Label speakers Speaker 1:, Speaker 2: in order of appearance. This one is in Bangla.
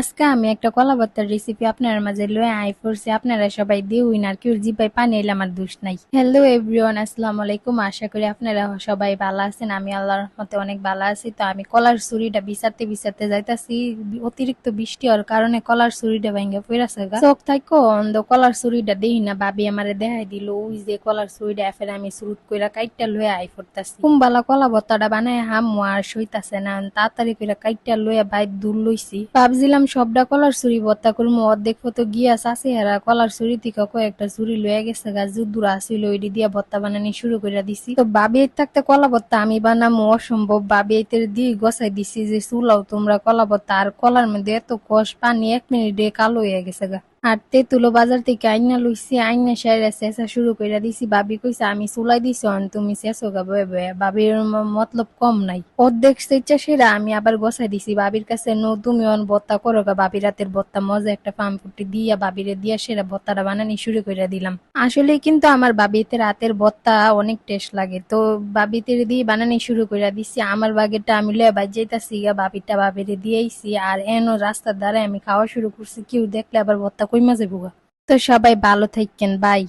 Speaker 1: আজকে আমি একটা কলা ভর্তার রেসিপি আপনার মাঝে লয়ে আই পড়ছি। আপনারা সবাই দিউইন আর কেউ জিপাই পানি এলে আমার দোষ নাই। হ্যালো এভরিওয়ান আসসালামু আলাইকুম। আশা করি আপনারা সবাই ভালো আছেন। আমি আল্লাহর মতে অনেক ভালো আছি। তো আমি কলার ছুরিটা বিচারতে বিচারতে যাইতাছি। অতিরিক্ত বৃষ্টি হওয়ার কারণে কলার ছুরিটা ভেঙে পড়াছে চোখ থাকো অন্ধ কলার ছুরিটা দেখি না। ভাবি আমারে দেখাই দিল, ওই যে কলার ছুরিটা এফের আমি সুরুত কইরা কাইটটা লয়ে আই পড়তাছি। কুম্বালা কলা ভর্তাটা বানায় হাম আর সইতাছে না। তাড়াতাড়ি কইরা কাইটটা লয়ে বাইর দূর লইছি। ভাবছিলাম সবটা কলার ছুরি বত্তা করব অর্ধেক তো গিয়া চাষি হারা কলার ছুরি থেকে কয়েকটা ছুরি লয়ে গেছে। গা যুদ্ধুর আসিল ওইটি দিয়া বত্তা বানানি শুরু করে দিছি। তো বাবি থাকতে কলা বত্তা আমি বানামো, অসম্ভব। বাবি এতের দিয়ে গসাই দিছি যে চুলাও তোমরা কলা বত্তা, আর কলার মধ্যে এত কষ পানি এক মিনিটে কালো হয়ে গেছে গা। আর তেঁতুলো বাজার থেকে আইনা লইছি, আইনা সাইরা চেঁচা শুরু কইরা দিছি, বাবি কইছে, আমি চুলাই দিছি, অন, তুমি চেঁচো গা বাবির মতলব কম নাই। অর্ধেক চেঁচা সেরা আমি আবার গসাই দিছি, বাবির কাছে নো, তুমি অন, বত্তা করো গা। বাবি রাতের বত্তা মজা একটা পাম্পুটি দিয়া বাবিরে দিয়া সেরা বত্তাটা বানানি শুরু কইরা দিলাম। আসলে কিন্তু আমার বাবিতে রাতের বত্তা অনেক টেস্ট লাগে। তো বাবিতে দিয়ে বানানি শুরু কইরা দিছি, আমার বাগেরটা আমি লয়ে বাজ যাইতাছি গা, বাবিরটা বাবিরে দিয়েছি আর এনো রাস্তার দ্বারা আমি খাওয়া শুরু করছি, কেউ দেখলে আবার বত্তা কইমা যাব তো সবাই ভালো থাকেন বাই।